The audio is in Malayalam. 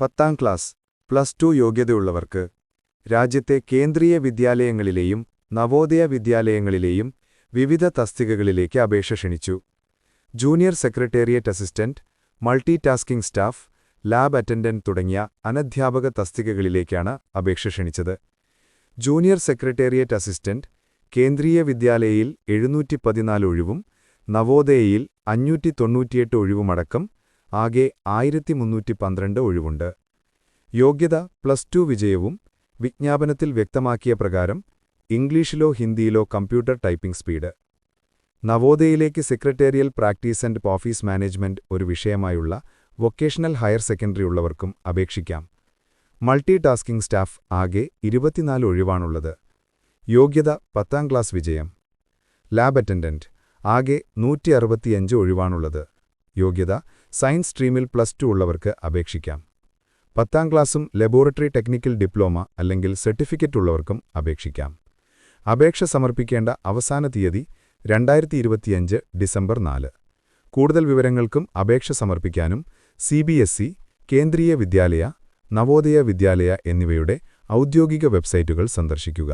പത്താം ക്ലാസ് പ്ലസ് ടു യോഗ്യതയുള്ളവർക്ക് രാജ്യത്തെ കേന്ദ്രീയ വിദ്യാലയങ്ങളിലെയും നവോദയ വിദ്യാലയങ്ങളിലെയും വിവിധ തസ്തികകളിലേക്ക് അപേക്ഷ ക്ഷണിച്ചു. Junior secretariat assistant multi tasking staff lab attendant തുടങ്ങിയ അനധ്യാപക തസ്തികകളിലേക്കാണ് അപേക്ഷ ക്ഷണിച്ചത്. ജൂനിയർ സെക്രട്ടേറിയറ്റ് അസിസ്റ്റന്റ് കേന്ദ്രീയ വിദ്യാലയയിൽ എഴുന്നൂറ്റി പതിനാല് ഒഴിവും നവോദയയിൽ അഞ്ഞൂറ്റി തൊണ്ണൂറ്റിയെട്ട് ഒഴിവുമടക്കം ആകെ ആയിരത്തി മുന്നൂറ്റി പന്ത്രണ്ട് ഒഴിവുണ്ട്. യോഗ്യത പ്ലസ് ടു വിജയവും വിജ്ഞാപനത്തിൽ വ്യക്തമാക്കിയ പ്രകാരം ഇംഗ്ലീഷിലോ ഹിന്ദിയിലോ computer typing speed. നവോദയയിലേക്ക് secretarial practice and office management ഒരു വിഷയമായുള്ള വൊക്കേഷണൽ ഹയർ സെക്കൻഡറി ഉള്ളവർക്കും അപേക്ഷിക്കാം. മൾട്ടി ടാസ്കിംഗ് സ്റ്റാഫ് ആകെ ഇരുപത്തിനാല് ഒഴിവാണുള്ളത്. യോഗ്യത പത്താം ക്ലാസ് വിജയം. ലാബ് അറ്റൻഡന്റ് ആകെ നൂറ്റി ഒഴിവാണുള്ളത്. യോഗ്യത സയൻസ് സ്ട്രീമിൽ പ്ലസ് ടു ഉള്ളവർക്ക് അപേക്ഷിക്കാം. പത്താം ക്ലാസ്സും ലബോറട്ടറി ടെക്നിക്കൽ ഡിപ്ലോമ അല്ലെങ്കിൽ സർട്ടിഫിക്കറ്റ് ഉള്ളവർക്കും അപേക്ഷിക്കാം. അപേക്ഷ സമർപ്പിക്കേണ്ട അവസാന തീയതി രണ്ടായിരത്തി ഡിസംബർ നാല്. കൂടുതൽ വിവരങ്ങൾക്കും അപേക്ഷ സമർപ്പിക്കാനും സി കേന്ദ്രീയ വിദ്യാലയ നവോദയ വിദ്യാലയ എന്നിവയുടെ ഔദ്യോഗിക വെബ്സൈറ്റുകൾ സന്ദർശിക്കുക.